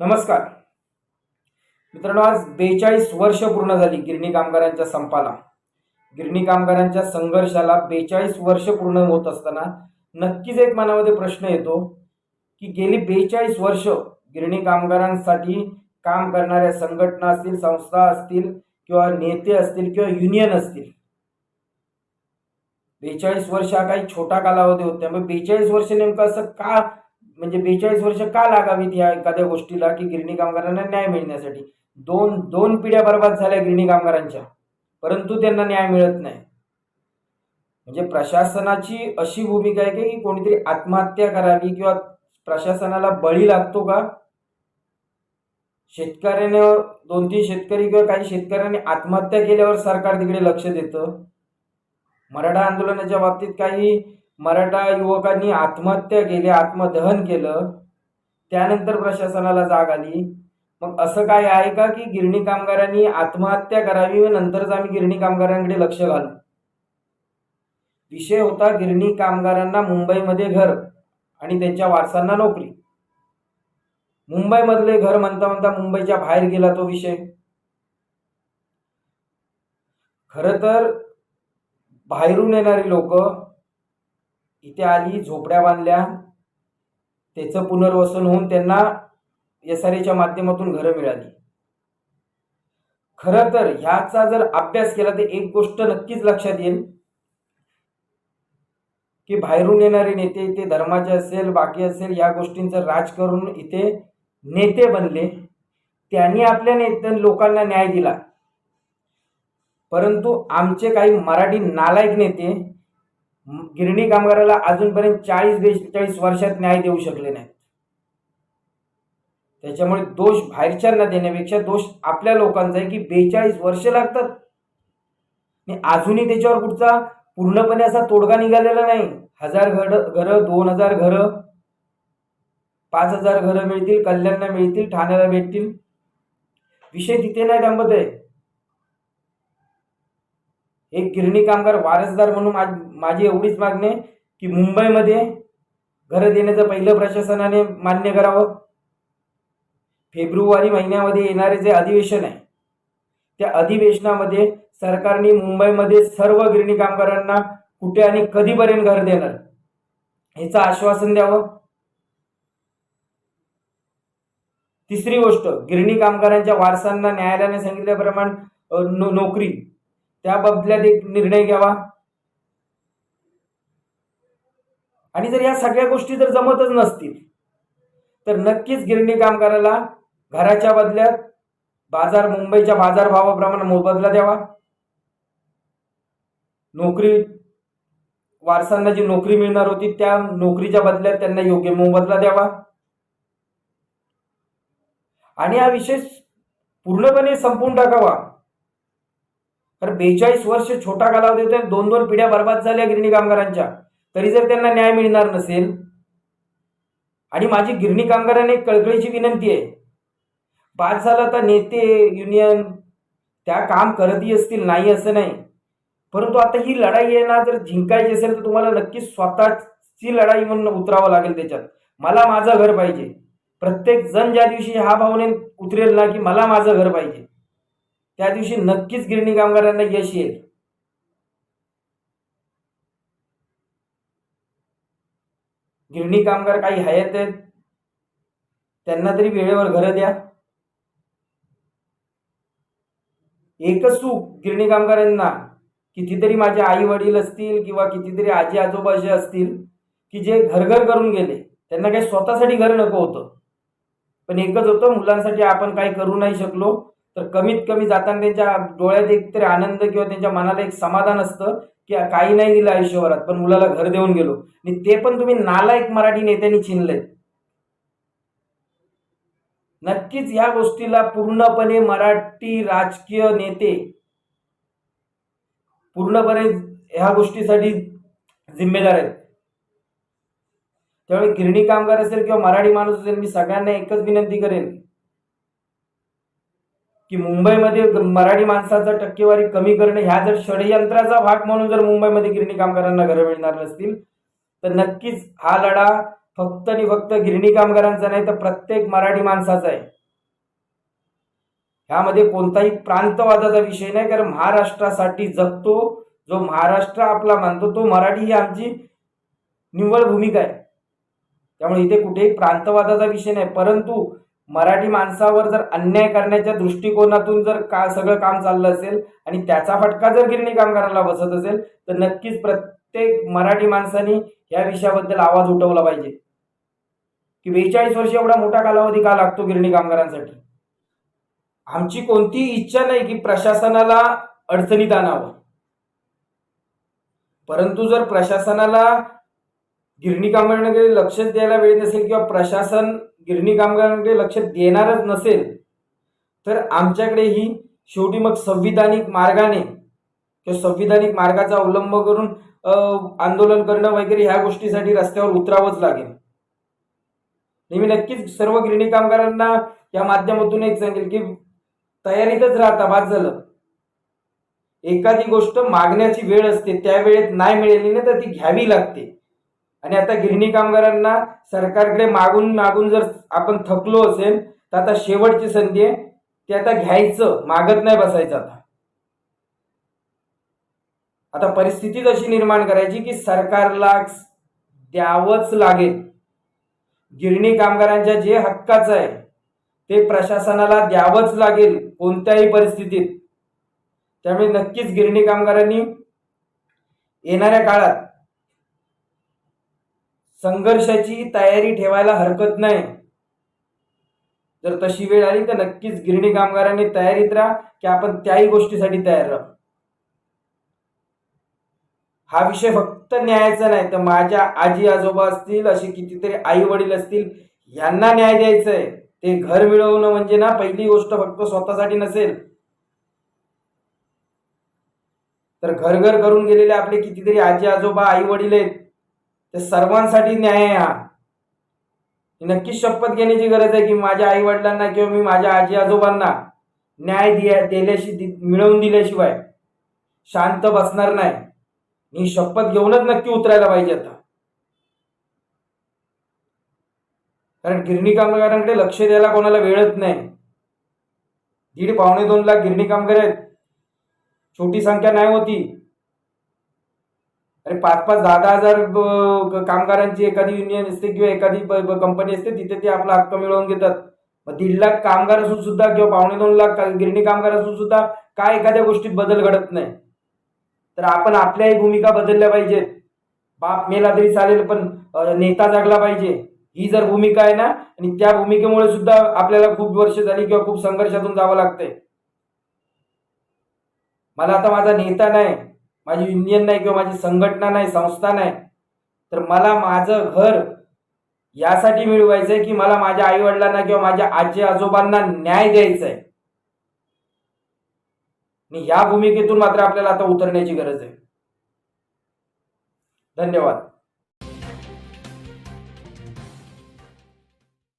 नमस्कार. मित्रांनो आज बेचाळीस वर्ष पूर्ण झाली गिरणी कामगारांच्या संपाला. गिरणी कामगारांच्या संघर्षाला बेचाळीस वर्ष पूर्ण होत असताना नक्कीच एक मनामध्ये प्रश्न येतो की गेली बेचाळीस वर्ष गिरणी कामगारांसाठी काम करणाऱ्या संघटना असतील संस्था असतील किंवा नेते असतील किंवा युनियन असतील. बेचाळीस वर्ष हा काही छोटा कालावधी होत. त्यामुळे बेचाळीस वर्ष नेमकं असं का म्हणजे बेचाळीस वर्ष का लागावीत या एखाद्या गोष्टीला की गिरणी कामगारांना न्याय मिळण्यासाठी? दोन दोन पिढ्या बर्बाद झाल्या गिरणी कामगारांच्या परंतु त्यांना न्याय मिळत नाही. म्हणजे प्रशासनाची अशी भूमिका आहे की कोणीतरी आत्महत्या करावी किंवा प्रशासनाला बळी लागतो का? शेतकऱ्याने दोन तीन शेतकरी किंवा काही शेतकऱ्यांनी आत्महत्या केल्यावर सरकार तिकडे लक्ष देतं. मराठा आंदोलनाच्या बाबतीत काही मराठा युवकांनी आत्महत्या केली आत्मदहन केलं त्यानंतर प्रशासनाला जाग आली. मग असं काय आहे का की गिरणी कामगारांनी आत्महत्या करावी व नंतरच आम्ही गिरणी कामगारांकडे लक्ष घालू? विषय होता गिरणी कामगारांना मुंबईमध्ये घर आणि त्यांच्या वारसांना नोकरी. मुंबईमधले घर म्हणता म्हणता मुंबईच्या बाहेर गेला तो विषय. खरं तर बाहेरून येणारी लोक इथे आली झोपड्या बांधल्या. त्याचं पुनर्वसन होऊन त्यांना एस आर एच्या माध्यमातून घरं मिळाली. खरं तर ह्याचा जर अभ्यास केला तर एक गोष्ट नक्कीच लक्षात येईल. की बाहेरून येणारे नेते इथे धर्माचे असेल बाकी असेल या गोष्टींचं राज करून इथे नेते बनले. त्यांनी आपल्या नेते लोकांना न्याय दिला. परंतु आमचे काही मराठी नालायक नेते गिरणी कामगाराला अजूनपर्यंत चाळीस बेचाळीस वर्षात न्याय देऊ शकले नाहीत. त्याच्यामुळे दोष बाहेरच्यांना देण्यापेक्षा दोष आपल्या लोकांचा आहे की बेचाळीस वर्ष लागतात. आणि अजूनही त्याच्यावर कुठचा पूर्णपणे असा तोडगा निघालेला नाही. हजार घर घरं दोन हजार घरं पाच हजार घरं मिळतील कल्याणला मिळतील ठाण्याला भेटतील. विषय तिथे नाही थांबत आहे. एक गिरणी कामगार वारसदार म्हणून मा- माझी एवढीच मागणी आहे की मुंबईमध्ये घरं देण्याचं पहिलं प्रशासनाने मान्य करावं. फेब्रुवारी महिन्यामध्ये येणारे जे अधिवेशन आहे त्या अधिवेशनामध्ये सरकारने मुंबईमध्ये सर्व गिरणी कामगारांना कुठे आणि कधीपर्यंत घर देणार ह्याचं आश्वासन द्यावं. तिसरी गोष्ट गिरणी कामगारांच्या वारसांना न्यायालयाने सांगितल्याप्रमाणे नो नोकरी त्या एक निर्णय घ्यावा. आणि जर या सगळ्या गोष्टी जर जमतच नसतील तर नक्कीच गिरणी कामगाराला घराच्या बदल्यात बाजार मुंबईच्या बाजारभावाप्रमाणे मोबदला द्यावा. नोकरी वारसांना जी नोकरी मिळणार होती त्या नोकरीच्या बदल्यात त्यांना योग्य मोबदला द्यावा. आणि हा विषय पूर्णपणे संपवून टाकावा. कारण बेचाळीस वर्ष छोटा कालावधी होता दोन दोन पिढ्या बर्बाद झाल्या गिरणी कामगारांच्या. तरी जर त्यांना न्याय मिळणार नसेल आणि माझी गिरणी कामगारांना एक कळकळीची विनंती आहे बाद झाला तर नेते युनियन त्या काम करतही असतील नाही असं नाही. परंतु आता ही लढाई आहे ना जर जिंकायची असेल तर तुम्हाला नक्कीच स्वतःची लढाई म्हणून उतरावं लागेल त्याच्यात. मला माझं घर पाहिजे. प्रत्येक जण ज्या दिवशी हा भावने उतरेल ना की मला माझं घर पाहिजे. त्या दिवशी नक्कीच गिरणी कामगारांना यश येईल. गिरणी कामगार काही हयात आहेत. त्यांना तरी वेळेवर घरं द्या. एकच सुख गिरणी कामगारांना कितीतरी माझे आई वडील असतील किंवा कितीतरी आजी आजोबा जे असतील की जे घरघर करून गेले त्यांना काही स्वतःसाठी घर नको होतं. पण एकच होतं मुलांसाठी आपण काही करू नाही शकलो तर कमीत कमी जाताना त्यांच्या डोळ्यात एक तरी आनंद किंवा त्यांच्या मनाला एक समाधान असतं की काही नाही दिलं आयुष्यभरात पण मुलाला घर देऊन गेलो. आणि ते पण तुम्ही नालायक मराठी नेत्यांनी चिनले नक्कीच ह्या गोष्टीला पूर्णपणे मराठी राजकीय नेते पूर्णपणे ह्या गोष्टीसाठी जिम्मेदार आहेत. त्यामुळे गिरणी कामगार असेल किंवा मराठी माणूस असेल मी सगळ्यांना एकच विनंती करेन की मुंबईमध्ये मराठी माणसाचा टक्केवारी कमी करणे ह्या जर षडयंत्राचा भाग म्हणून जर मुंबईमध्ये गिरणी कामगारांना घरं मिळणार नसतील तर नक्कीच हा लढा फक्त आणि फक्त गिरणी कामगारांचा नाही तर प्रत्येक मराठी माणसाचा आहे. ह्यामध्ये कोणताही प्रांतवादाचा विषय नाही कारण महाराष्ट्रासाठी जगतो जो महाराष्ट्र आपला मानतो तो मराठी ही आमची निव्वळ भूमिका आहे. त्यामुळे इथे कुठेही प्रांतवादाचा विषय नाही परंतु मराठी माणसावर जर अन्याय करण्याच्या दृष्टिकोनातून जर का सगळं काम चाललं असेल आणि त्याचा फटका जर गिरणी कामगाराला बसत असेल तर नक्कीच प्रत्येक मराठी माणसाने या विषयाबद्दल आवाज उठवला पाहिजे. की बेचाळीस वर्ष एवढा मोठा कालावधी का लागतो गिरणी कामगारांसाठी? आमची कोणतीही इच्छा नाही की प्रशासनाला अडचणीत आणावं. परंतु जर प्रशासनाला गिरणी कामगारांकडे लक्षच द्यायला वेळ नसेल किंवा प्रशासन गिरणी कामगारांकडे लक्ष देणारच नसेल तर आमच्याकडे ही शेवटी मग संविधानिक मार्गाने किंवा संविधानिक मार्गाचा अवलंब करून आंदोलन करणं वगैरे ह्या गोष्टीसाठी रस्त्यावर उतरावंच लागेल. मी नक्कीच सर्व गिरणी कामगारांना या माध्यमातून एक सांगेल की तयारीतच राहता बाद झालं. एखादी गोष्ट मागण्याची वेळ असते त्या वेळेत नाही मिळाली ना तर ती घ्यावी लागते. आणि आता गिरणी कामगारांना सरकारकडे मागून मागून जर आपण थकलो असेल तर आता शेवटची संधी आहे ते आता घ्यायचं मागत नाही बसायचं आता. आता परिस्थितीच अशी निर्माण करायची की सरकारला द्यावंच लागेल. गिरणी कामगारांच्या जे हक्काचं आहे ते प्रशासनाला द्यावंच लागेल कोणत्याही परिस्थितीत. त्यामुळे नक्कीच गिरणी कामगारांनी येणाऱ्या काळात संघर्षाची तयारी ठेवायला हरकत नाही. जर तशी वेळ आली तर नक्कीच गिरणी कामगारांनी तयारीत राहा की आपण त्याही गोष्टीसाठी तयार राहू. हा विषय फक्त न्यायाचा नाही तर माझ्या आजी आजोबा असतील असे कितीतरी आई वडील असतील यांना न्याय द्यायचा आहे ते घर मिळवणं म्हणजे ना पहिली गोष्ट फक्त स्वतःसाठी नसेल. तर घर घर करून गेलेले आपले कितीतरी आजी आजोबा आई वडील आहेत ते सर्वांसाठी न्याय आहे हा. नक्की नक्कीच शपथ घेण्याची गरज आहे की माझ्या आई वडिलांना किंवा मी माझ्या आजी आजोबांना न्याय दिया दिल्याशी मिळवून दिल्याशिवाय शांत बसणार नाही. मी शपथ घेऊनच नक्की उतरायला पाहिजे आता. कारण गिरणी कामगारांकडे लक्ष द्यायला कोणाला वेळच नाही. दीड पावणे दोन लाख गिरणी कामगार आहेत. छोटी संख्या नाही होती. अरे पाच पाच दहा दहा हजार ब- कामगारांची एखादी युनियन असते किंवा एखादी कंपनी असते तिथे ते आपला हक्क मिळवून घेतात. मग दीड लाख कामगार असून सुद्धा किंवा पावणे दोन लाख गिरणी कामगार असून सुद्धा काय एखाद्या गोष्टीत बदल घडत नाही. तर आपण आपल्याही भूमिका बदलल्या पाहिजेत. बाप मेला तरी चालेल पण नेता जागला पाहिजे. ही जर भूमिका आहे ना आणि त्या भूमिकेमुळे सुद्धा आपल्याला खूप वर्ष झाली किंवा खूप संघर्षातून जावं लागतंय. मला आता माझा नेता नाही. माझी युनियन नाही किंवा माझी संघटना नाही संस्था नाही तर मला माझं घर यासाठी मिळवायचं आहे की मला माझ्या आईवडिलांना किंवा माझ्या आजी आजोबांना न्याय द्यायचा आहे आणि या भूमिकेतून मात्र आपल्याला आता उतरण्याची गरज आहे. धन्यवाद.